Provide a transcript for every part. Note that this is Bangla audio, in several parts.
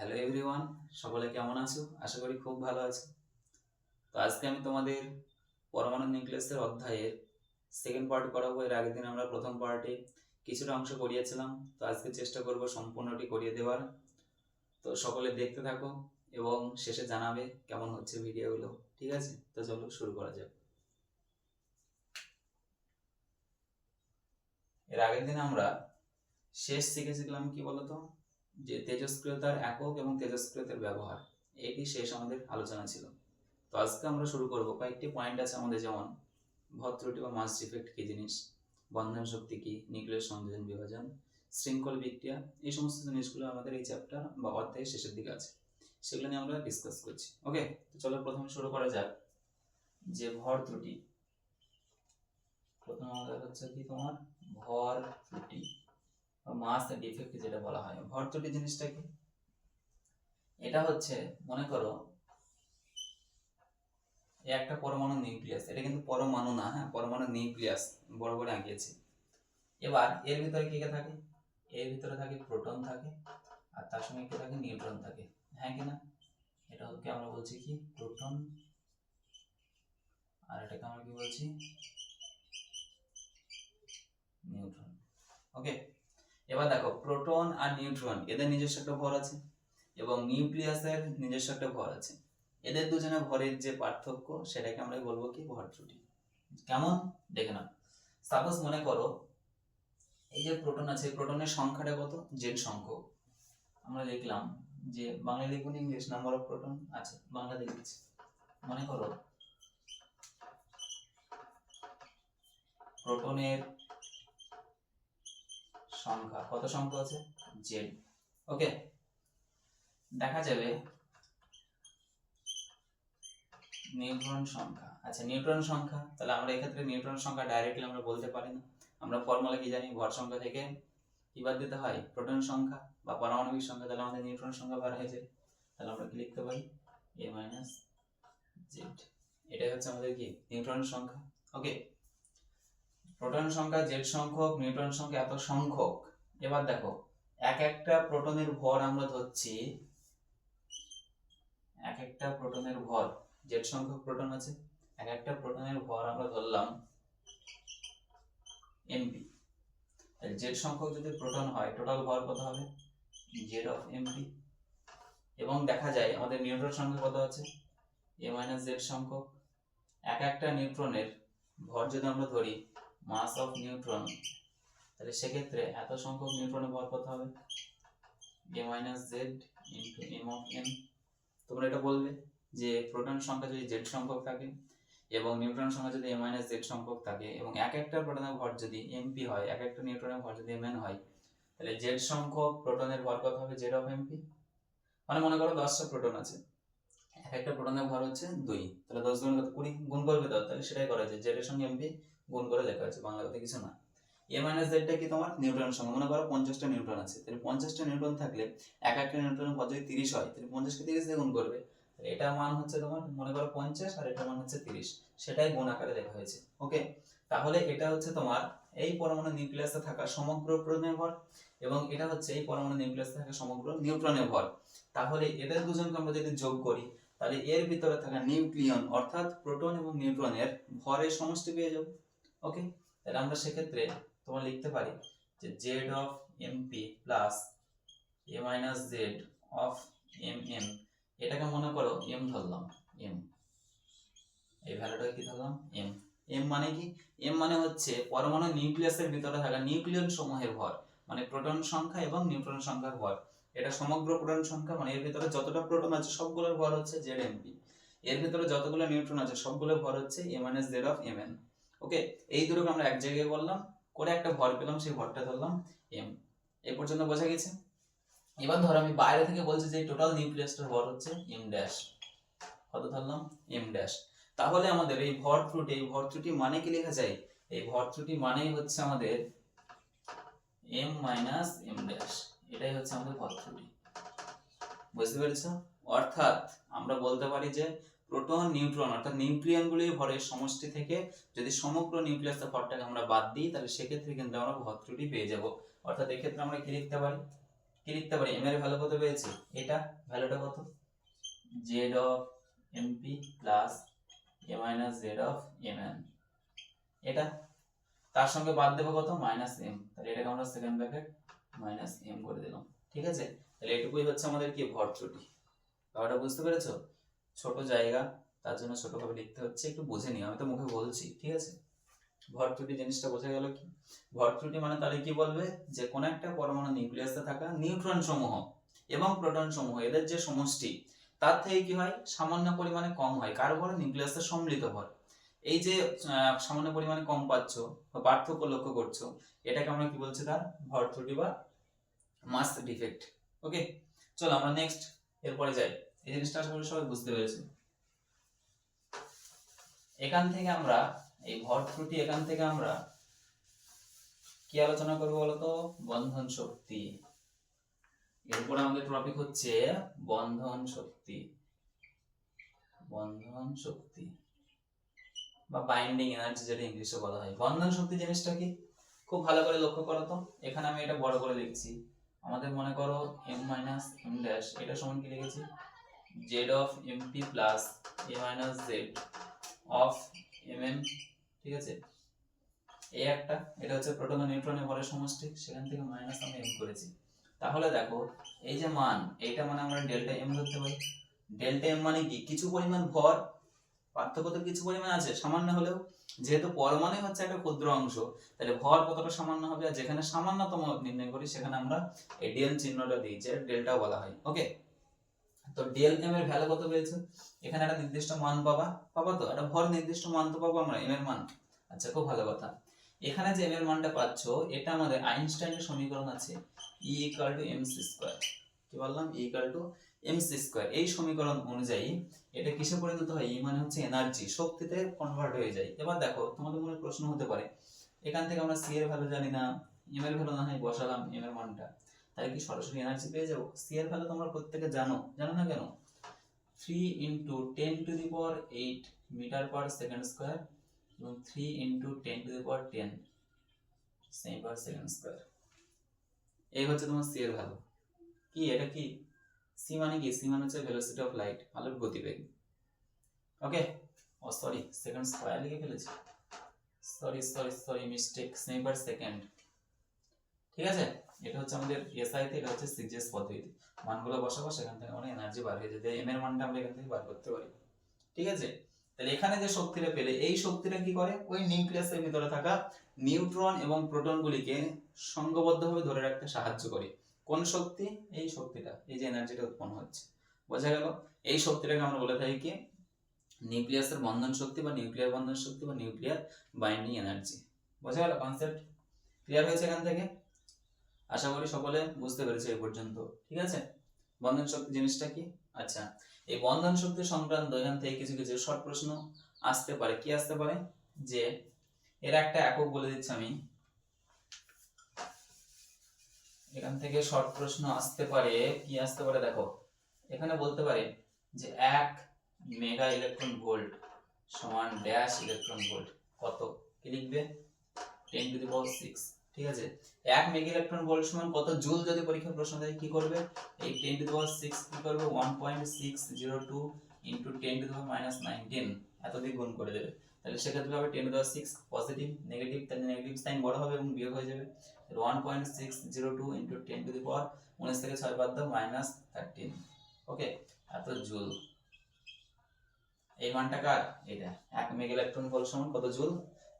হ্যালো এভরিওয়ান সকলে কেমন আছো? আশা করি খুব ভালো আছো। তো আজকে আমি তোমাদের পরমাণু নিউক্লিয়াসের অধ্যায়ের সেকেন্ড পার্ট করাবো এর আগের দিন আমরা প্রথম পার্টে কিছুটা অংশ করিয়েছিলাম তো আজকে চেষ্টা করব সম্পূর্ণটি করিয়ে দেওয়ার। তো সকলে দেখতে থাকো এবং শেষে জানাবে কেমন হচ্ছে ভিডিওগুলো। ঠিক আছে? তো চলো শুরু করা যাক। এর আগের দিন আমরা শেষ শিখেছিলাম কি বলতো? যে তেজস্ক্রিয়তার একক এবং তেজস্ক্রিয়তার ব্যবহার, এটি শেষ আমাদের আলোচনা ছিল। তো আজকে আমরা শুরু করব। কয়েকটি পয়েন্ট আছে আমাদের, যেমন ভর ত্রুটি বা মাস ডিফেক্ট কী জিনিস, বন্ধন শক্তি কি নিউক্লিয়ার সংযোজন বিভাজন, শৃঙ্খল বিক্রিয়া, এই সমস্ত জিনিসগুলো আমাদের এই চ্যাপ্টার বা অধ্যায়ের শেষের দিকে আছে। সেগুলো নিয়ে আমরা ডিসকাস করছি। ওকে তো চলো প্রথমে শুরু করা যাক। যে ভর ত্রুটি প্রথম আমাদের হচ্ছে কি তোমার? ভর ত্রুটি মাস ডিফেক্ট যেটা বলা হয়। ভর ত্রুটি জিনিসটা কি? এটা হচ্ছে, মনে করো একটা পরমাণু নিউক্লিয়াস। এটা কিন্তু পরমাণু না হ্যাঁ পরমাণু নিউক্লিয়াস, বড় করে আঁকিয়েছি। এবার এর ভিতরে কি কে থাকে? এর ভিতরে থাকে প্রোটন থাকে, আর তার সঙ্গে কি থাকে? নিউট্রন থাকে। হ্যাঁ কি না? এটা হচ্ছে আমরা বলছি কি? প্রোটন। আর এটাকে আমরা কি বলছি? নিউট্রন। ওকে? এবার দেখো প্রোটন আর নিউট্রন এদের নিজস্ব একটা ভর আছে এবং নিউক্লিয়াসের নিজস্ব একটা ভর আছে। এদের দুজনের ভরের যে পার্থক্য, সেটাকে আমরা বলব কি? ভর ত্রুটি। কেমন? দেখে না সাপোজ মনে করো, এই যে প্রোটন আছে প্রোটনের সংখ্যাটা কত? জেড সংখ্যক। আমরা লিখলাম যে বাংলা লিখুন ইংলিশ নাম্বার অফ প্রোটন আছে বাংলা লিখছি মনে করো প্রোটনের সংখ্যা। কত সংখ্যা আছে? জেড ওকে দেখা যাবে নিউট্রন সংখ্যা। আচ্ছা নিউট্রন সংখ্যা। তাহলে আমরা এক্ষেত্রে নিউট্রন সংখ্যা ডাইরেক্টলি আমরা বলতে পারি না। আমরা ফর্মুলা কি জানি? ভর সংখ্যা থেকে কি বাদ দিতে হয়? প্রোটন সংখ্যা বা পারমাণবিক সংখ্যা। তাহলে আমাদের নিউট্রন সংখ্যা বার হয়ে যায়। তাহলে আমরা কি লিখতে পারি? এ মাইনাস জেড এটাই হচ্ছে আমাদের কি? নিউট্রন সংখ্যা। ওকে প্রোটন সংখ্যা জেড সংখ্যক নিউট্রন সংখ্যা এত সংখ্যক। এবার দেখো, এক একটা প্রোটনের ভর আমরা ধরছি, এক একটা প্রোটনের ভর জেড সংখ্যক প্রোটন আছে, এক একটা প্রোটনের ভর আমরা ধরলাম এমপি জেড সংখ্যক যদি প্রোটন হয় টোটাল ভর কত হবে? জেড অফ এমপি এবং দেখা যায়, আমাদের নিউট্রন সংখ্যা কত আছে? এ মাইনাস জেড সংখ্যক। এক একটা নিউট্রনের ভর যদি আমরা ধরি মাস অফ নিউট্রন তাহলে সেক্ষেত্রে এত সংখ্যক নিউট্রনের ভর কত হবে? A minus Z into M of N তোমরা এটা বলবে যে প্রোটন সংখ্যা যদি জেড সংখ্যক থাকে এবং নিউট্রন সংখ্যা যদি এম মাইনাস জেড সংখ্যক থাকে এবং এক একটা প্রোটনের ভর যদি এমপি হয়, এক একটা নিউট্রনের ভর যদি এমএন হয়, তাহলে জেড সংখ্যক প্রোটনের ভর কত হবে? জেড অফ এমপি মানে মনে করো দশটা প্রোটন আছে। এক একটা প্রোটনের ভর হচ্ছে দুই। তাহলে দশ গুণ কত? কুড়ি গুণ করবে তো তাহলে সেটাই করা যায়। জেড এর সঙ্গে এমপি গুণ করে লেখা আছে বাংলা কথা কিছু না। এ মাইনাস জেডটা কি তোমার? নিউট্রন সংখ্যা মনে করো পঞ্চাশটা নিউট্রন আছে। তাহলে পঞ্চাশটা নিউট্রন থাকলে এক একটা নিউট্রনের ভর যদি তিরিশ হয়। তাহলে পঞ্চাশকে তিরিশ দিয়ে গুণ করবে। এটা মান হচ্ছে তোমার, মনে করো পঞ্চাশ, আর এটা মান হচ্ছে তিরিশ। সেটাই গুণ আকারে লেখা হয়েছে। ওকে তাহলে এটা হচ্ছে তোমার এই পরমাণু নিউক্লিয়াসে থাকা সমগ্র প্রোটনের ভর, এবং এটা হচ্ছে এই পরমাণু নিউক্লিয়াসে থাকা সমগ্র নিউট্রনের ভর। তাহলে এদের দুজনকে আমরা যদি যোগ করি, তাহলে এর ভিতরে থাকা নিউক্লিয়ন, অর্থাৎ প্রোটন এবং নিউট্রনের ভরের সমষ্টি পেয়ে যাব। ওকে তাহলে আমরা সেক্ষেত্রে তোমার লিখতে পারি যে Z of MP plus A minus Z of M M এটাকে মনে করো এম ধরলাম এম এই ভ্যালুটাকে কি ধরলাম? এম এম মানে কি? এম মানে হচ্ছে পরমাণু নিউক্লিয়াসের ভিতরে থাকা নিউক্লিয়ন সমূহের ভর মানে প্রোটন সংখ্যা এবং নিউট্রন সংখ্যার ভর। এটা সমগ্র প্রোটন সংখ্যা মানে এর ভিতরে যতটা প্রোটন আছে সবগুলোর ভর হচ্ছে জেড এমপি এর ভিতরে যতগুলো নিউট্রন আছে সবগুলোর ভর হচ্ছে M minus Z of M N okay, এই দুটোকে আমরা এক জায়গায় বললাম, করে একটা ভর পেলাম, সেই ভরটা ধরলাম এম এই পর্যন্ত বোঝা গেছে? এবার ধর আমি বাইরে থেকে বলছি যে টোটাল নিউক্লিয়াসটার ভর হচ্ছে এম ড্যাশ কত ধরলাম? এম ড্যাশ তাহলে আমাদের এই ভর ত্রুটি, এই ভর ত্রুটি মানে কি লেখা যায়? এই ভর ত্রুটি মানেই হচ্ছে আমাদের এম মাইনাস এম ড্যাশ এটাই হচ্ছে আমাদের ভর ত্রুটি। বুঝতে পেরেছ? অর্থাৎ আমরা বলতে পারি যে প্রোটন নিউট্রন অর্থাৎ নিউক্লিয়নগুলির ভরের সমষ্টি থেকে যদি সমগ্র নিউক্লিয়াসের ভরটাকে আমরা বাদ দিই, তাহলে সেক্ষেত্রে কিন্তু আমরা ভর ত্রুটি পেয়ে যাব। অর্থাৎ এক্ষেত্রে আমরা কি লিখতে পারি? কি লিখতে পারি? এম এর ভ্যালু কত পেয়েছি? এটা ভ্যালুটা কত? Z of MP plus A minus Z of M N এটা? তার সঙ্গে বাদ দেবো কত? মাইনাস এম তাহলে এটাকে আমরা সেকেন্ড ব্র্যাকেট মাইনাস এম করে দিলাম। ঠিক আছে? তাহলে এটুকুই হচ্ছে আমাদের কি? ভর ত্রুটি। ব্যাপারটা বুঝতে পেরেছ? ছোট জায়গা, তার জন্য ছোটভাবে লিখতে হচ্ছে, একটু বুঝে নিও, আমি তো মুখে বলছি, ঠিক আছে? ভর ত্রুটি জিনিসটা বোঝা গেল কি? ভর ত্রুটি মানে তাহলে কি বলবে? যে কোন একটা পরমাণু নিউক্লিয়াসে থাকা নিউট্রন সমূহ এবং প্রোটন সমূহ, এদের যে সমষ্টি, তার থেকে কি হয়? সামান্য পরিমাণে কম হয়। কার ভর? নিউক্লিয়াসের সম্মিলিত ভর। এই যে সামান্য পরিমাণে কম পাচ্ছ বা পার্থক্য লক্ষ্য করছ, এটাকে আমরা কি বলছি তার? ভর ত্রুটি বা মাস ডিফেক্ট। ওকে চলো আমরা নেক্সট এরপরে যাই। এই জিনিসটা আশা সবাই বুঝতে পেরেছ এখান থেকে আমরা, এই ভর ত্রুটি এখান থেকে আমরা কি আলোচনা করব বলতো? বন্ধন শক্তি। এরপর আমাদের টপিক হচ্ছে বন্ধন শক্তি। বন্ধন শক্তি বা বাইন্ডিং এনার্জি যেটা ইংলিশে বলা হয়। বন্ধন শক্তি জিনিসটা কি? খুব ভালো করে লক্ষ্য করো তো। এখানে আমি এটা বড় করে লিখছি। আমাদের মনে করো এম মাইনাস এম ড্যাশ এটা সমান কি লিখেছি? Z of P plus A minus Z of M ঠিক আছে? এই একটা, এটা হচ্ছে প্রোটন নিউট্রনের ভরের সমষ্টি, সেখান থেকে মাইনাস আমি এম করেছি। তাহলে দেখো, এই যে মান, এইটা মানে আমরা ডেল্টা এম ধরতে পারি। ডেল্টা এম মানে কি? কিছু পরিমাণ ভর, পার্থক্য তো কিছু পরিমাণ আছে, সামান্য হলেও। যেহেতু পরমাণু হচ্ছে একটা ক্ষুদ্র অংশ, তাহলে ভর কতটা সামান্য হবে? আর যেখানে সামান্যতম নির্ণয় করি, সেখানে আমরা এই ডেল চিহ্নটা দিই, যে ডেল্টা বলা হয় ওকে তো ডেল এম এর ভ্যালু কত পেয়েছে? এখানে একটা নির্দিষ্ট মান পাবা। পাবা তো? একটা ভর নির্দিষ্ট মান তো পাবো আমরা এম এর মান। আচ্ছা খুব ভালো কথা। এখানে যে এম এর মানটা পাচ্ছ, এটা আমাদের আইনস্টাইনের সমীকরণ আছে E equal to M C square কি বললাম? E equal to M C square এই সমীকরণ অনুযায়ী এটা কিসে পরিণত হয়? ই মানে হচ্ছে এনার্জি শক্তিতে কনভার্ট হয়ে যায়। এবার দেখো, তোমাদের মনে প্রশ্ন হতে পারে, এখান থেকে আমরা সি এর ভ্যালু জানি না এম এর ভ্যালু না হয় বসালাম এম এর মানটা। তাহলে কি সরাসরি এনার্জি পেয়ে যাব? সি এর ভ্যালু তোমরা প্রত্যেকে জানো। জানো না কেন? Three into ten to the power eight metre per second square এবং three into ten to the power ten semi per second square এই হচ্ছে তোমার সি এর ভ্যালু কি? এটা কি? সি মানে কি? সি মানে হচ্ছে ভেলোসিটি অফ লাইট আলোর গতিবেগ। ওকে ও সরি সেকেন্ড স্কোয়ার লিখে ফেলেছি। Sorry sorry sorry mistake semi per second ঠিক আছে? এটা হচ্ছে আমাদের এসআই তে, এটা হচ্ছে সিজিএস পদ্ধতি। মানগুলো বসাবো, সেখান থেকে আমরা এনার্জি বার হয়ে যাবে। এম এর মানটা আমরা এখান থেকে বার করতে পারি। ঠিক আছে? তাহলে এখানে যে শক্তিটা পেলে, এই শক্তিটা কি করে? ওই নিউক্লিয়াসের ভিতরে থাকা নিউট্রন এবং প্রোটনগুলিকে সংঘবদ্ধভাবে ধরে রাখতে সাহায্য করে। কোন শক্তি? এই শক্তিটা, এই যে এনার্জিটা উৎপন্ন হচ্ছে। বোঝা গেল? এই শক্তিটাকে আমরা বলে থাকি কি? নিউক্লিয়াসের বন্ধন শক্তি বা নিউক্লিয়ার বন্ধন শক্তি বা নিউক্লিয়ার বাইন্ডিং এনার্জি বোঝা গেল কনসেপ্ট ক্লিয়ার হয়েছে এখান থেকে? আশা করি সকলে বুঝতে পেরেছে এই পর্যন্ত। ঠিক আছে? বন্ধন শক্তি জিনিসটা কি? আচ্ছা এই বন্ধন শক্তি সংক্রান্ত এখান থেকে কিছু কিছু শর্ট প্রশ্ন আসতে পারে। কি আসতে পারে? যে এর একটা একক বলে দিচ্ছি আমি। এখান থেকে শর্ট প্রশ্ন আসতে পারে, কি আসতে পারে দেখো। এখানে বলতে পারে যে এক মেগা ইলেকট্রন ভোল্ট সমান ড্যাশ ইলেকট্রন ভোল্ট কত? কি লিখবে? Ten to the power six ঠিক আছে? এক মেগা ইলেকট্রন ভোল্ট সমান কত জুল যদি পরীক্ষা প্রশ্ন দেয় কি করবে? এই ten to the power six কি করবে? One point six zero two into ten to the power minus nineteen এত দিয়ে গুণ করে দেবে। তাহলে সেক্ষেত্রে হবে ten to the power six positive negative তাহলে নেগেটিভ সাইন বড় হবে এবং বিয়োগ হয়ে যাবে। One point six zero two into ten to the power উনিশ থেকে ছয় বাদ দাও মাইনাস থার্টিন ওকে? এত জুল। এই মানটা কার? এটা এক মেগা ইলেকট্রন ভোল্ট সমান কত জুল?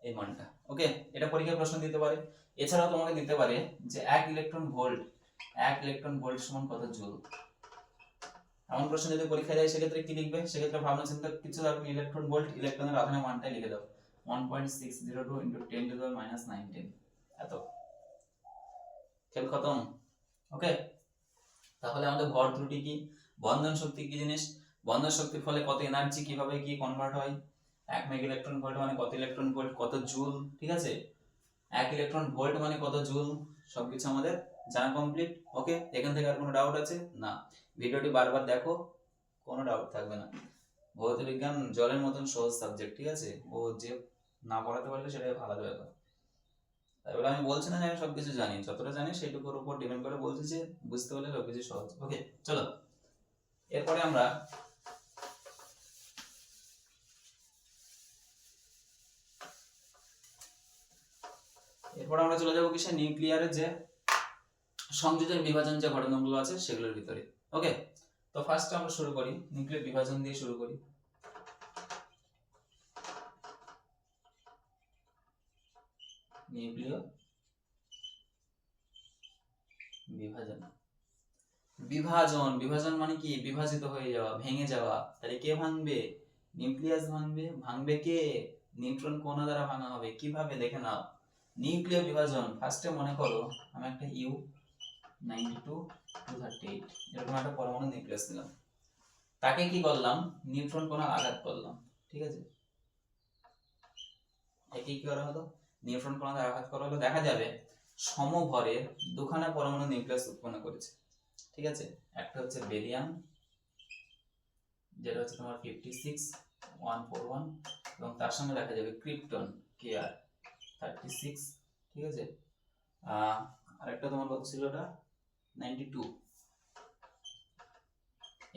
এই মানটা ওকে এটা পরীক্ষায় প্রশ্ন দিতে পারে। এছাড়াও তোমাকে দিতে পারে যে এক ইলেকট্রন ভোল্ট এক ইলেকট্রন ভোল্ট সমান কত জুল? এমন প্রশ্ন যদি পরীক্ষায় দেয়, সেক্ষেত্রে কি লিখবে? সেক্ষেত্রে ভাবনা চিন্তা কিছু থাকবে ইলেকট্রন ভোল্ট ইলেকট্রনের আধানের মানটাই লিখে দাও। One point six zero two into ten to minus nineteen এত। খেল খতম ওকে তাহলে আমাদের ভর ত্রুটি কি? বন্ধন শক্তি কি জিনিস? বন্ধন শক্তির ফলে কত এনার্জি কীভাবে কি কনভার্ট হয়? এক মেগ ইলেকট্রন ভোল্ট মানে কত ইলেকট্রন ভোল্ট কত জুল ঠিক আছে? এক ইলেকট্রন ভোল্ট মানে কত জুল সবকিছু আমাদের জানা কমপ্লিট ওকে এখান থেকে আর কোনো ডাউট আছে? না। ভিডিওটি বারবার দেখো, কোনো ডাউট থাকবে না। ভৌত বিজ্ঞান জলের মতন সহজ সাবজেক্ট ঠিক আছে? ও যে না পড়াতে পারলে সেটাই আলাদা ব্যাপার। তাই বলে আমি বলছি না যে আমি সবকিছু জানি, যতটা জানি সেটুকুর উপর ডিপেন্ড করে বলছি যে বুঝতে পারলে সবকিছু সহজ ওকে চলো। এরপরে আমরা এরপর আমরা চলে যাব কিসে নিউক্লিয়ারের যে সংযোজন বিভাজন যে ঘটনাগুলো আছে, সেগুলোর ভিতরে। ওকে তো ফার্স্ট আমরা শুরু করি নিউক্লিয়ার বিভাজন দিয়ে শুরু করি। নিউক্লিয় বিভাজন। বিভাজন বিভাজন মানে কি? বিভাজিত হয়ে যাওয়া, ভেঙে যাওয়া। তাহলে কে ভাঙবে? নিউক্লিয়াস ভাঙবে। ভাঙবে কে? নিউট্রন কোনা দ্বারা ভাঙা হবে? কীভাবে? দেখে নাও। নিউক্লিয় বিভাজন ফার্স্টে মনে করো আমি একটা U ninety two two thirty eight এরকম একটা পরমাণু নিউক্লিয়াস নিলাম। তাকে কি করলাম? নিউট্রন কোনা আঘাত করলাম, ঠিক আছে? একে কি করা হলো? নিউট্রন কোনা আঘাত করা হলো। দেখা যাবে সমভরের দুখানা পরমাণু নিউক্লিয়াস উৎপন্ন করেছে, ঠিক আছে? একটা হচ্ছে বেরিয়াম যেটা হচ্ছে তোমার fifty six one four one এবং তার সঙ্গে দেখা যাবে krypton K R thirty six ঠিক আছে? আরেকটা তোমার কত ছিল ওটা? নাইনটি টু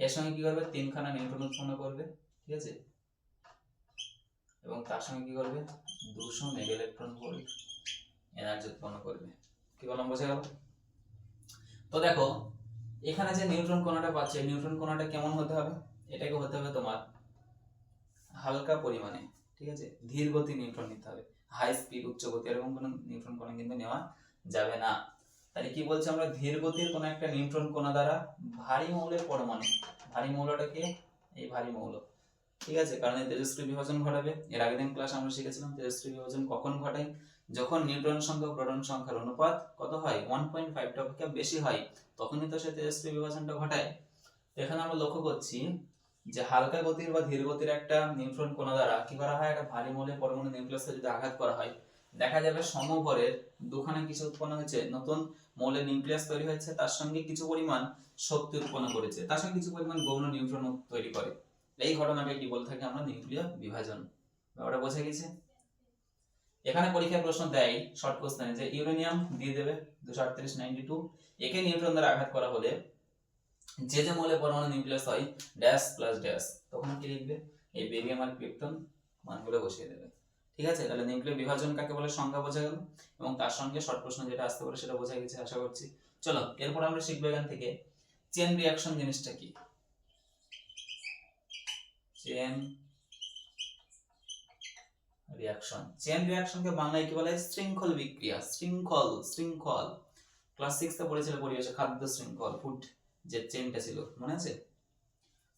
এর সঙ্গে কি করবে? তিনখানা নিউট্রন উৎপন্ন করবে, ঠিক আছে? এবং তার সঙ্গে কি করবে? দুশো মেগা ইলেকট্রন ভোল্ট এনার্জি উৎপন্ন করবে। কি বললাম, বোঝা গেল? তো দেখো, এখানে যে নিউট্রন কণাটা পাচ্ছে নিউট্রন কণাটা কেমন হতে হবে? এটাকে হতে হবে তোমার হালকা পরিমাণে, ঠিক আছে? ধীর গতি নিউট্রন নিতে হবে। হাই স্পিড উচ্চ গতি এরকম কোনো নিউট্রন কণা কিন্তু নেওয়া যাবে না। তাহলে কি বলছি আমরা ধীর গতির কোনো একটা নিউট্রন কণা দ্বারা ভারী মৌলের পরমাণু, ভারী মৌলটাকে এই ভারী মৌল। ঠিক আছে, কারণ এই তেজস্ক্রিয় বিভাজন ঘটাবে। এর আগের দিন ক্লাস আমরা শিখেছিলাম তেজস্ক্রিয় বিভাজন কখন ঘটায় যখন নিউট্রন সংখ্যা প্রোটন সংখ্যার অনুপাত কত হয়? ওয়ান পয়েন্ট ফাইভটা অপেক্ষা বেশি হয়, তখনই তো সে তেজস্ক্রিয় বিভাজনটা ঘটায়। এখানে আমরা লক্ষ্য করছি যে হালকা গতির বা ধীর গতির একটা নিউট্রন কণা দ্বারা কি করা হয়? একটা ভারী মৌলের পরমাণু নিউক্লিয়াসে যদি আঘাত করা হয়, দেখা যাবে সমভরের দুখানা কিছু উৎপন্ন হয়েছে। নতুন মৌলের নিউক্লিয়াস তৈরি হয়েছে, তার সঙ্গে কিছু পরিমাণ শক্তি উৎপন্ন করেছে, তার সঙ্গে কিছু পরিমাণ গৌণ নিউট্রন তৈরি করে। এই ঘটনাকে কি বলে থাকি আমরা? নিউক্লিয় বিভাজন। ব্যাপারটা বোঝা গেছে এখানে পরীক্ষায় প্রশ্ন দেয় শর্ট কোশ্চেনে যে ইউরেনিয়াম দিয়ে দেবে দুশো আটত্রিশ, নাইনটি টু। একে নিউট্রন দ্বারা আঘাত করা হলে যে যে মৌলের পরমাণু নিউক্লিয়াস হয় ড্যাশ প্লাস ড্যাশ তখন কি লিখবে? এই বেরিয়াম আর ক্রিপ্টন মানগুলো বসিয়ে দেবে। ঠিক আছে? তাহলে নিউক্লিয় বিভাজন কাকে বলে? সংজ্ঞা বোঝা গেল। এবং তার সঙ্গে শর্ট প্রশ্ন যেটা আসতে পারে সেটা বোঝা গেছে, আশা করছি। চলো, এরপর আমরা শিখব এখান থেকে। চেন রিয়াকশন জিনিসটা কি? চেন রিয়াকশন চেন রিয়াকশনকে বাংলায় কি বলে? শৃঙ্খল বিক্রিয়া। শৃঙ্খল শৃঙ্খল। ক্লাস সিক্সে পড়েছিল পরিবেশে, খাদ্য শৃঙ্খল ফুড যে চেনটা ছিল, মনে আছে?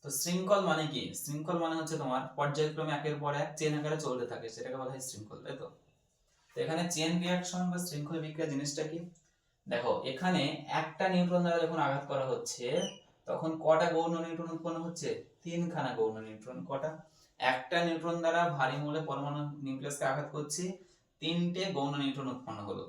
তো শৃঙ্খল মানে কি? শৃঙ্খল মানে হচ্ছে তোমার পর্যায়ক্রমে একের পর এক চেন আকারে চলতে থাকে, সেটাকে বলা হয় শৃঙ্খল, তাই তো? তো এখানে চেন রিয়াকশন বা শৃঙ্খল বিক্রিয়া জিনিসটা কি? দেখো, এখানে একটা নিউট্রন দ্বারা যখন আঘাত করা হচ্ছে, তখন কটা গৌণ নিউট্রন উৎপন্ন হচ্ছে? তিনখানা গৌণ নিউট্রন কটা? একটা নিউট্রন দ্বারা ভারী মৌলে পরমাণু নিউক্লিয়াসকে আঘাত করছি, তিনটে গৌণ নিউট্রন উৎপন্ন হলো।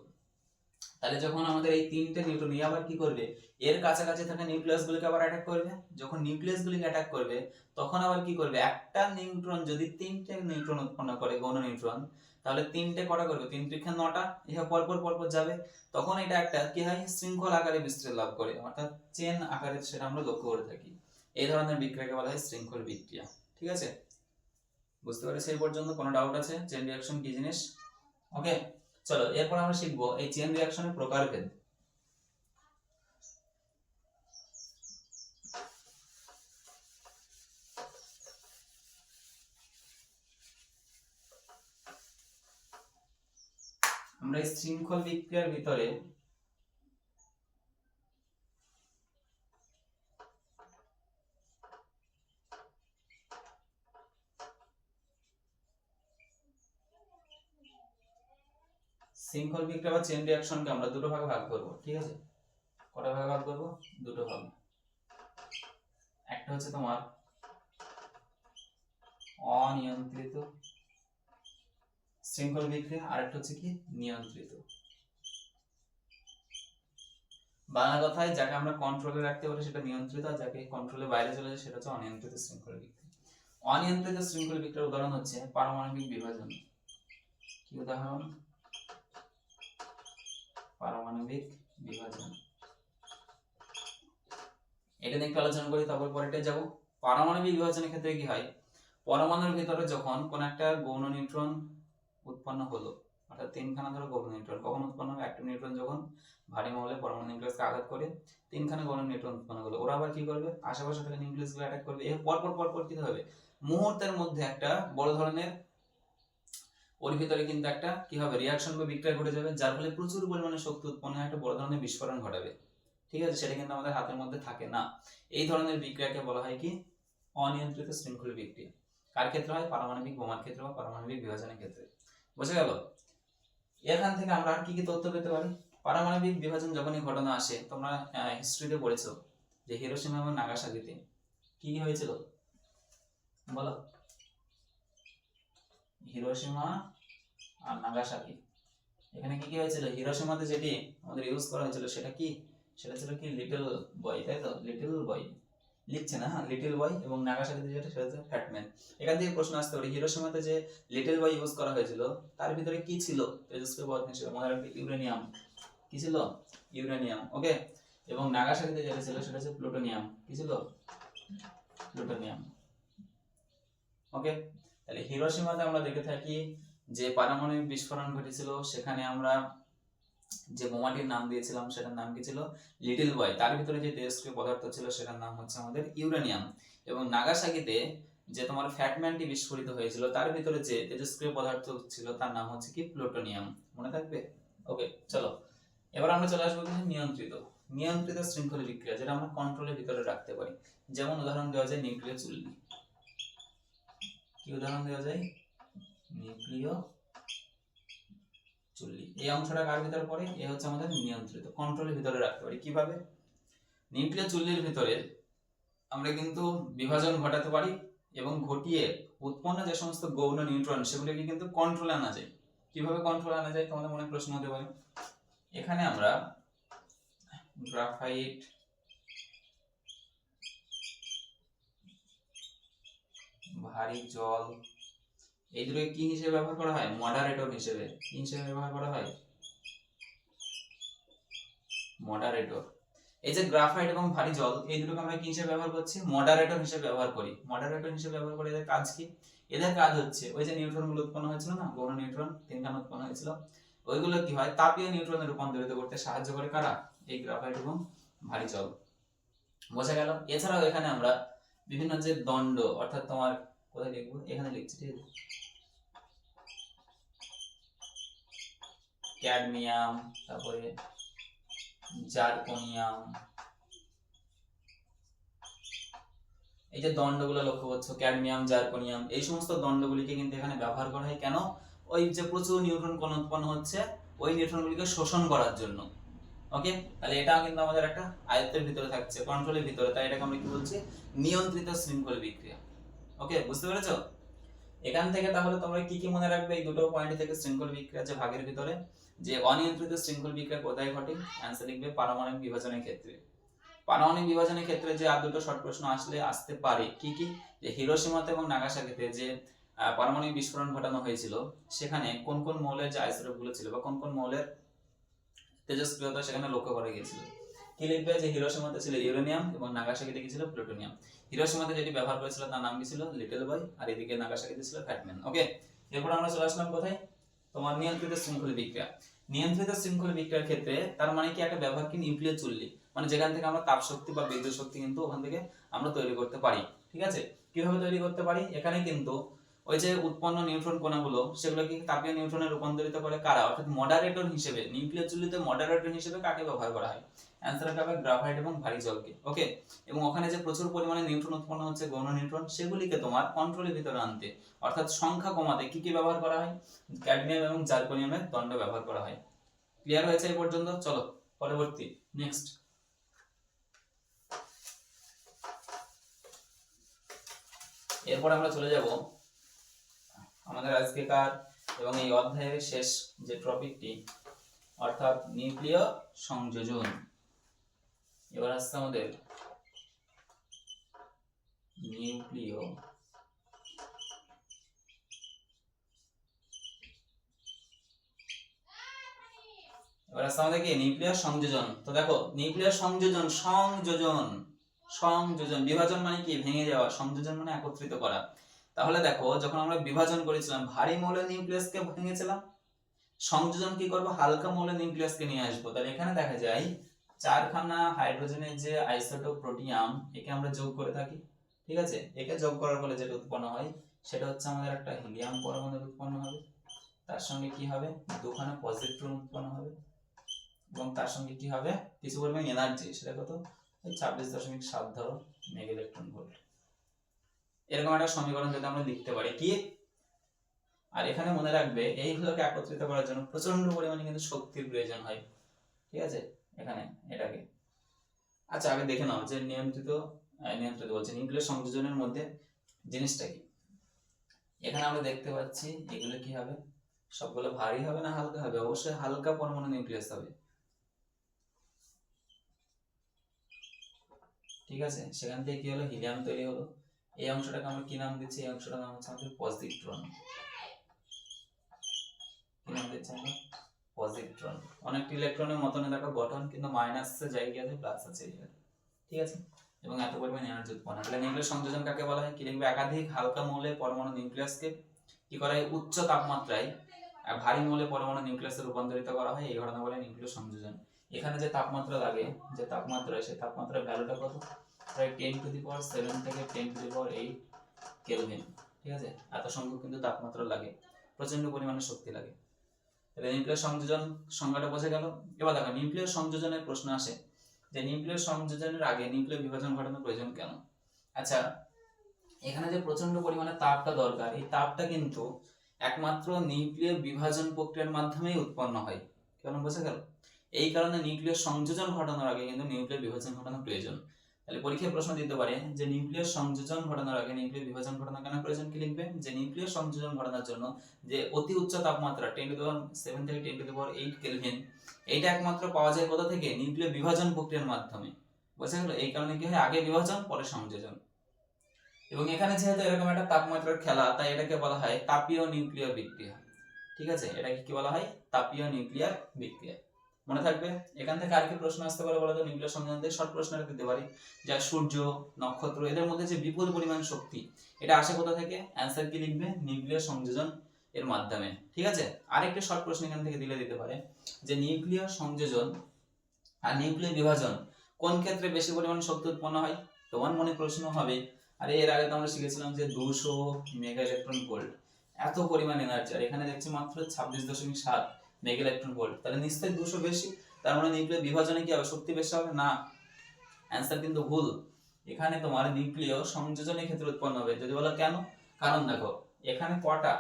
তাহলে যখন আমাদের এই তিনটে নিউট্রন আবার কি করবে? এর কাছাকাছি থাকা নিউক্লিয়াস গুলিকে আবার অ্যাটাক করবে। যখন নিউক্লিয়াস গুলিকে অ্যাটাক করবে, তখন আবার কি করবে? একটা নিউট্রন যদি তিনটে নিউট্রন উৎপন্ন করে, গৌণ নিউট্রন তাহলে তিনটে কটা করবে? তিন ত্রিক্ষা নটা, ইহা পরপর পরপর যাবে। তখন এটা একটা কি হয়? শৃঙ্খল আকারে বিস্তৃত লাভ করে। অর্থাৎ চেন আকারে সেটা আমরা লক্ষ্য করে থাকি। এই ধরনের বিক্রিয়াকে বলা হয় শৃঙ্খল বিক্রিয়া। ঠিক আছে? বুঝতে পেরেছি? এই পর্যন্ত কোনো ডাউট আছে? চেন রিয়াকশন কি জিনিস? ওকে চলো এরপর আমরা শিখব এই চেন রিয়াকশনের প্রকারভেদ আমরা এই শৃঙ্খল বিক্রিয়ার ভিতরে শৃঙ্খল বিক্রিয়া বা চেন রিয়াকশনকে আমরা দুটো ভাগে ভাগ করব, ঠিক আছে? কটা ভাগে ভাগ করব? দুটো ভাগ। একটা হচ্ছে তোমার অনিয়ন্ত্রিত শৃঙ্খল বিক্রিয়া আরেকটা হচ্ছে কি? নিয়ন্ত্রিত। বাংলা কথায় যাকে আমরা কন্ট্রোলে রাখতে পারি সেটা নিয়ন্ত্রিত, আর যাকে কন্ট্রোলের বাইরে চলে যায় সেটা হচ্ছে অনিয়ন্ত্রিত শৃঙ্খল বিক্রিয়া অনিয়ন্ত্রিত শৃঙ্খল বিক্রিয়ার উদাহরণ হচ্ছে পারমাণবিক বিভাজন। কি উদাহরণ? পারমাণবিক বিভাজন। এটা নিয়ে আলোচনা করি, তারপর পরেরটা যাব। পারমাণবিক বিভাজনের ক্ষেত্রে কি হয়? পরমাণুর ভিতরে যখন কোন একটা গৌণ নিউট্রন উৎপন্ন হলো, অর্থাৎ তিনখানা ধরো গৌণ নিউট্রন, কখন উৎপন্ন হবে? একটা নিউট্রন যখন ভারী মহলে পরমাণু নিউক্লিয়াসকে আঘাত করে, তিনখানা গৌণ নিউট্রন উৎপন্ন হলো। ওরা আবার কি করবে? আশেপাশে থেকে নিউক্লিয়াসগুলো অ্যাটাক করবে। এর পর পর পর পর কি হবে? মুহূর্তের মধ্যে একটা বড় ধরনের ওর ভিতরে কিন্তু একটা কি হবে রিয়াকশন বা বিক্রিয়া ঘটে যাবে, যার ফলে প্রচুর পরিমাণে শক্তি উৎপন্ন একটা বড় ধরনের বিস্ফোরণ ঘটাবে। ঠিক আছে? সেটা কিন্তু আমাদের হাতের মধ্যে থাকে না। এই ধরনের বিক্রিয়াকে বলা হয় কি? অনিয়ন্ত্রিত শৃঙ্খল বিক্রিয়া। কার ক্ষেত্রে হয়? পারমাণবিক বোমার ক্ষেত্রে বা পারমাণবিক বিভাজনের ক্ষেত্রে। বোঝা গেল? এখান থেকে আমরা আর কি কি তথ্য পেতে পারি? পারমাণবিক বিভাজন যখনই ঘটনা আসে, তোমরা হিস্ট্রিতে পড়েছো যে হিরোশিমা এবং নাগাসাকিতে কি হয়েছিল? বলো। হিরোশিমা আর নাগাসাকি। এখানে কি কি হয়েছিল? হিরোশিমাতে যেটি আমাদের ইউজ করা হয়েছিল, সেটা কি? সেটা ছিল কি? লিটল বয় তাই তো? লিটল বয় লিখছে না? হ্যাঁ লিটল বয় এবং নাগাসাকিতে যেটা, সেটা হচ্ছে ফ্যাটম্যান এখান থেকে প্রশ্ন আসতে পারে, হিরোশিমাতে যে লিটল বয় ইউজ করা হয়েছিল, তার ভিতরে কি ছিল? তেজস্ক্রিয় পদার্থ হিসেবে মনে রাখবে, ইউরেনিয়াম। কি ছিল? ইউরেনিয়াম ওকে এবং নাগাসাকিতে যেটা ছিল, সেটা হচ্ছে প্লুটোনিয়াম কি ছিল? প্লুটোনিয়াম ওকে তাহলে হিরোশিমাতে আমরা দেখে থাকি যে পারমাণবিক বিস্ফোরণ ঘটেছিল, সেখানে আমরা যে বোমাটির নাম দিয়েছিলাম, সেটার নাম কি ছিল? লিটল বয় তার ভিতরে যে তেজস্ক্রিয় পদার্থ ছিল, সেটার নাম হচ্ছে আমাদের ইউরেনিয়াম। এবং নাগাসাকিতে যে তোমার ফ্যাটম্যানটি বিস্ফোরিত হয়েছিল, তার ভিতরে যে তেজস্ক্রিয় পদার্থ ছিল, তার নাম হচ্ছে কি? প্লুটোনিয়াম মনে থাকবে? ওকে চলো। এবার আমরা চলে আসব নিয়ন্ত্রিত। নিয়ন্ত্রিত শৃঙ্খল বিক্রিয়া, যেটা আমরা কন্ট্রোলের ভিতরে রাখতে পারি। যেমন উদাহরণ দেওয়া যায় নিউক্লিয় চুল্লি। কি উদাহরণ দেওয়া যায়? নিউক্লিয় চুল্লি। এই অংশটা কার ভিতরে পড়ে? এ হচ্ছে আমাদের নিয়ন্ত্রিত কন্ট্রোলের ভিতরে রাখতে পারি। কীভাবে? নিউক্লিয় চুল্লির ভিতরে আমরা কিন্তু বিভাজন ঘটাতে পারি এবং ঘটিয়ে উৎপন্ন যে সমস্ত গৌণ নিউট্রন, সেগুলোকে কিন্তু কন্ট্রোলে আনা যায়। কীভাবে কন্ট্রোলে আনা যায়? তোমাদের মনে প্রশ্ন হতে পারে। এখানে আমরা গ্রাফাইট ভারী জল। এই দুটো কি হিসেবে ব্যবহার করা হয়? মডারেটর হিসেবে। কি হিসেবে ব্যবহার করা হয়? মডারেটর এই যে গ্রাফাইট এবং ভারী জল, এই দুটোকে আমরা কি হিসেবে ব্যবহার করছি? মডারেটর হিসেবে ব্যবহার করি। মডারেটর হিসেবে ব্যবহার করে এদের কাজ কি? এদের কাজ হচ্ছে, ওই যে নিউট্রনগুলো উৎপন্ন হয়েছিল না, গৌণ নিউট্রন তিনখানা উৎপন্ন হয়েছিল, ওইগুলো কি হয়? তাপীয় নিউট্রনে রূপান্তরিত করতে সাহায্য করে কারা? এই গ্রাফাইট এবং ভারী জল। বোঝা গেল? এছাড়াও এখানে আমরা বিভিন্ন যে দণ্ড, অর্থাৎ তোমার কোথায় লিখব? এখানে লিখছি, ঠিক আছে? ক্যাডমিয়াম, তারপরে জার্কোনিয়াম। এই যে দণ্ডগুলো লক্ষ্য করছ, ক্যাডমিয়াম, জার্কোনিয়াম, এই সমস্ত দণ্ডগুলিকে কিন্তু এখানে ব্যবহার করা হয়। কেন? ওই যে প্রচুর নিউট্রন কোন উৎপন্ন হচ্ছে, ওই নিউট্রনগুলিকে শোষণ করার জন্য। ওকে? তাহলে এটাও কিন্তু আমাদের একটা আয়ত্তের ভিতরে থাকছে কন্ট্রোলের ভিতরে। তাই এটাকে আমরা কি বলছি? নিয়ন্ত্রিত শৃঙ্খল বিক্রিয়া। ওকে বুঝতে পেরেছ? এখান থেকে তাহলে তোমরা কি কি মনে রাখবে এই দুটো পয়েন্ট থেকে শৃঙ্খল বিক্রিয়া যে ভাগের ভিতরে? যে অনিয়ন্ত্রিত শৃঙ্খল বিক্রিয়া কোথায় ঘটে? অ্যান্সার লিখবে পারমাণবিক বিভাজনের ক্ষেত্রে। পারমাণবিক বিভাজনের ক্ষেত্রে যে আর দুটো শর্ট প্রশ্ন আসলে, আসতে পারে। কি কি? যে হিরোশিমাতে এবং নাগাসাকিতে যে পারমাণবিক বিস্ফোরণ ঘটানো হয়েছিল, সেখানে কোন কোন মৌলের যে আইসোটোপগুলো ছিল বা কোন কোন মৌলের তেজস্ক্রিয়তা সেখানে লক্ষ্য করা গিয়েছিল? কি লিখবে? যে হিরোশিমাতে ছিল ইউরেনিয়াম এবং নাগাসাকিতে কি ছিল? প্লুটোনিয়াম। হিরোশিমাতে যেটি ব্যবহার করেছিল, তার নাম কি ছিল? Little boy. আর এদিকে নাগাসাকিতে ছিল ফ্যাটম্যান। ওকে, এরপর আমরা চলে আসলাম কোথায়? তোমার নিয়ন্ত্রিত শৃঙ্খল বিক্রিয়া। নিয়ন্ত্রিত শৃঙ্খল বিক্রিয়ার ক্ষেত্রে তার মানে কি? একটা ব্যবহার কি? নিউক্লিয় চুল্লি। মানে যেখান থেকে আমরা তাপ শক্তি বা বিদ্যুৎ শক্তি কিন্তু ওখান থেকে আমরা তৈরি করতে পারি। ঠিক আছে? কীভাবে তৈরি করতে পারি? এখানে কিন্তু ওই যে উৎপন্ন নিউট্রন কণাগুলো, সেগুলোকে তাপীয় নিউট্রনে রূপান্তরিত করে কারা? অর্থাৎ মডারেটর হিসেবে নিউক্লিয়ার চুল্লিতে মডারেটর হিসেবে কাকে ব্যবহার করা হয়? অ্যান্সারটা হবে গ্রাফাইট এবং ভারী জলকে ওকে এবং ওখানে যে প্রচুর পরিমাণে নিউট্রন উৎপন্ন হচ্ছে, গৌণ নিউট্রন, সেগুলিকে তোমার কন্ট্রোলের ভিতরে আনতে, অর্থাৎ সংখ্যা কমাতে কি কি ব্যবহার করা হয়? ক্যাডমিয়াম এবং জার্কোনিয়ামের দণ্ড ব্যবহার করা হয়। ক্লিয়ার হয়েছে এই পর্যন্ত? চলো, পরবর্তী নেক্সট এরপর আমরা চলে যাব আমাদের আজকেকার এবং এই অধ্যায়ের শেষ যে টপিকটি, অর্থাৎ নিউক্লিয় সংযোজন। এবার আসছে আমাদের নিউক্লিয় এবার আসছে আমাদের কি? নিউক্লিয়ার সংযোজন। তো দেখো নিউক্লিয়ার সংযোজন সংযোজন সংযোজন। বিভাজন মানে কি? ভেঙে যাওয়া। সংযোজন মানে একত্রিত করা। তাহলে দেখো, যখন আমরা বিভাজন করেছিলাম, ভারী মৌলের নিউক্লিয়াসকে ভেঙেছিলাম, সংযোজন কি করব? হালকা মৌলের নিউক্লিয়াসকে নিয়ে আসব। তাহলে এখানে দেখা যায়, চারখানা হাইড্রোজেনের যে আইসোটোপ প্রোটিয়াম, একে আমরা যোগ করে থাকি, ঠিক আছে? একে যোগ করার ফলে যেটা উৎপন্ন হয়, সেটা হচ্ছে আমাদের একটা হিলিয়াম পরমাণু উৎপন্ন হবে। তার সঙ্গে কি হবে? দুখানা পজিট্রন উৎপন্ন হবে। এবং তার সঙ্গে কি হবে? কিছু পরিমাণ এনার্জি, সেটা কত? ছাব্বিশ দশমিক সাত ধরো মেগ ইলেকট্রন ভোল্ট। এরকম একটা সমীকরণ যদি আমরা লিখতে পারি, কি? আর এখানে মনে রাখবে এইগুলোকে একত্রিত করার জন্য প্রচণ্ড পরিমাণে কিন্তু শক্তির প্রয়োজন হয়। ঠিক আছে? এখানে, এটাকে। আচ্ছা আগে দেখে নাও যে নিয়ন্ত্রিত নিয়ন্ত্রিত বলছে, নিউক্লিয়ার সংযোজনের মধ্যে জিনিসটা কি? এখানে আমরা দেখতে পাচ্ছি, এগুলো কি হবে? সবগুলো ভারী হবে না হালকা হবে? অবশ্যই হালকা পরমাণু নিউক্লিয়াস হবে। ঠিক আছে? সেখান থেকে কি হলো? হিলিয়াম তৈরি হলো। এই অংশটাকে আমরা কি নাম দিচ্ছি? এই অংশটার নাম হচ্ছে আমাদের পজিট্রন কি নাম দিচ্ছি আমরা? পজিট্রন অনেকটি ইলেকট্রনের মতনে দেখো, গঠন, কিন্তু মাইনাস জায়গা আছে প্লাস আছে ঠিক আছে? এবং এত পরিমাণ এনার্জি উৎপন্ন তাহলে নিউক্লিয়াস সংযোজন কাকে বলা হয়? কি লিখবে একাধিক হালকা মৌলের পরমাণু নিউক্লিয়াসকে কি করা হয়? উচ্চ তাপমাত্রায় ভারী মৌলের পরমাণু নিউক্লিয়াসে রূপান্তরিত করা হয়। এই ঘটনা বলে নিউক্লিয়াস সংযোজন। এখানে যে তাপমাত্রা লাগে, যে তাপমাত্রা, সেই তাপমাত্রার ভ্যালুটা কত? প্রায় ten to the power seven থেকে ten to the power eight kelvin ঠিক আছে? এত সংখ্যক কিন্তু তাপমাত্রা লাগে প্রচণ্ড পরিমাণে শক্তি লাগে। তাহলে নিউক্লিয়ার সংযোজন সংজ্ঞাটা বোঝা গেল। এবার দেখো নিউক্লিয়ার সংযোজনের প্রশ্ন আসে যে নিউক্লিয়ার সংযোজনের আগে নিউক্লিয়ার বিভাজন ঘটানোর প্রয়োজন কেন? আচ্ছা এখানে যে প্রচণ্ড পরিমাণে তাপটা দরকার, এই তাপটা কিন্তু একমাত্র নিউক্লিয়ার বিভাজন প্রক্রিয়ার মাধ্যমেই উৎপন্ন হয়। কেমন বোঝা গেল? এই কারণে নিউক্লিয়ার সংযোজন ঘটানোর আগে কিন্তু নিউক্লিয়ার বিভাজন ঘটানো প্রয়োজন। তাহলে পরীক্ষায় প্রশ্ন দিতে পারে যে নিউক্লিয়ার সংযোজন ঘটানোর আগে নিউক্লিয়ার বিভাজন ঘটনা কেন প্রয়োজন, কি লিখবে? যে নিউক্লিয়ার সংযোজন ঘটানোর জন্য যে অতি উচ্চ তাপমাত্রা ten to the power seven থেকে ten to the power eight kelvin এইটা একমাত্র পাওয়া যায় কোথা থেকে? নিউক্লিয়ার বিভাজন প্রক্রিয়ার মাধ্যমে। বোঝা গেল? এই কারণে কি হয়? আগে বিভাজন, পরে সংযোজন। এবং এখানে যেহেতু এরকম একটা তাপমাত্রার খেলা, তাই এটাকে বলা হয় তাপীয় নিউক্লিয়ার বিক্রিয়া। ঠিক আছে? এটাকে কি বলা হয়? তাপীয় নিউক্লিয়ার বিক্রিয়া। মনে থাকবে? এখান থেকে আর কি প্রশ্ন আসতে পারে বলো তো নিউক্লিয়ার সংযোজন থেকে শর্ট প্রশ্ন দিতে পারি। যা সূর্য, নক্ষত্র, এদের মধ্যে যে বিপুল পরিমাণ শক্তি, এটা আসে কোথা থেকে? অ্যান্সার কি লিখবে? নিউক্লিয়ার সংযোজন এর মাধ্যমে। ঠিক আছে? আরেকটা শর্ট প্রশ্ন এখান থেকে দিলে দিতে পারে, যে নিউক্লিয়ার সংযোজন আর নিউক্লিয়ার বিভাজন কোন ক্ষেত্রে বেশি পরিমাণ শক্তি উৎপন্ন হয়? তোমার মনে প্রশ্ন হবে, আরে এর আগে তো আমরা শিখেছিলাম যে দুশো মেগা ইলেকট্রন ভোল্ট, এত পরিমাণ এনার্জি। আর এখানে দেখছি মাত্র ছাব্বিশ দশমিক সাত মেগা ইলেকট্রন ভোল্ট তাহলে নিশ্চয়ই দুশো বেশি, তার মানে নিউক্লিয়ার বিভাজনে কি হবে শক্তি বেশি হবে? না। অ্যান্সার কিন্তু ভুল। এখানে তোমার নিউক্লিয় সংযোজনের ক্ষেত্রে উৎপন্ন হবে। যদি বলো কেন? কারণ দেখো, এখানে কটা?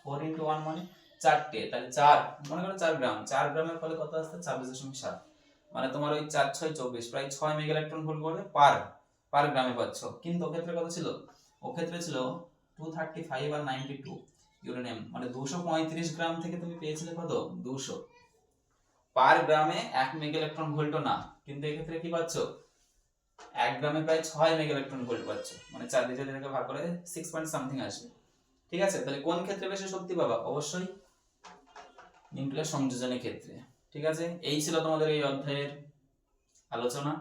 ফোর ইন্টু ওয়ান মানে চারটে। তাহলে চার, মনে করো চার গ্রাম। চার গ্রামের ফলে কত আসছে? ছাব্বিশ দশমিক সাত। মানে তোমার ওই চার, ছয়, চব্বিশ, প্রায় ছয় মেগা ইলেকট্রন ভোল্ট করবে পার পার গ্রামে পাচ্ছ। কিন্তু ও ক্ষেত্রে কত ছিল? ও ক্ষেত্রে ছিল টু থার্টি ফাইভ আর নাইনটি টু ইউরেনিয়াম মানে দুশো পঁয়ত্রিশ গ্রাম থেকে তুমি পেয়েছিলে কত? দুশো। পার গ্রামে এক মেগা ইলেকট্রন ভোল্টও না। কিন্তু এক্ষেত্রে কি পাচ্ছ? এক গ্রামে প্রায় ছয় মেগা ইলেকট্রন ভোল্ট পাচ্ছ। মানে চার দিকে যেটাকে ভাগ করে সিক্স পয়েন্ট সামথিং আসবে। ঠিক আছে? তাহলে কোন ক্ষেত্রে বেশি শক্তি পাবা? অবশ্যই নিউক্লিয়ার সংযোজনের ক্ষেত্রে। ঠিক আছে? এই ছিল তোমাদের এই অধ্যায়ের আলোচনা।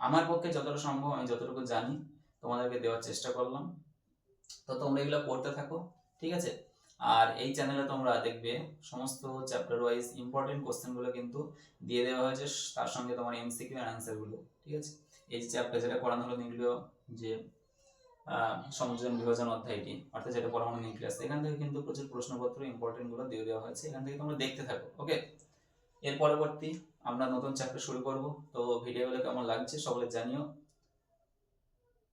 আমার পক্ষে যতটা সম্ভব আমি যতটুকু জানি তোমাদেরকে দেওয়ার চেষ্টা করলাম। তো তোমরা এগুলো পড়তে থাকো। ঠিক আছে? আর এই চ্যানেলে তোমরা দেখবে সমস্ত চ্যাপ্টার ওয়াইজ ইম্পর্টেন্ট কোশ্চেনগুলো কিন্তু দিয়ে দেওয়া হয়েছে, তার সঙ্গে তোমার এমসিকিউ এর অ্যান্সারগুলো ঠিক আছে? এই চ্যাপ্টার যেটা পড়ানো হলো নিউক্লিয় যে সংযোজন বিভাজন অধ্যায়টি, অর্থাৎ যেটা পরমাণু নিউক্লিয়াস এখান থেকে কিন্তু প্রচুর প্রশ্নপত্র ইম্পর্টেন্টগুলো দিয়ে দেওয়া হয়েছে, এখান থেকে তোমরা দেখতে থাকো ওকে এর পরবর্তী আমরা নতুন চ্যাপ্টার শুরু করব, তো ভিডিওগুলো কেমন লাগছে সকলে জানিও,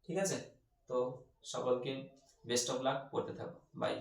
ঠিক আছে? তো সকলকে বেস্ট অফ লাক করতে থাকো বাই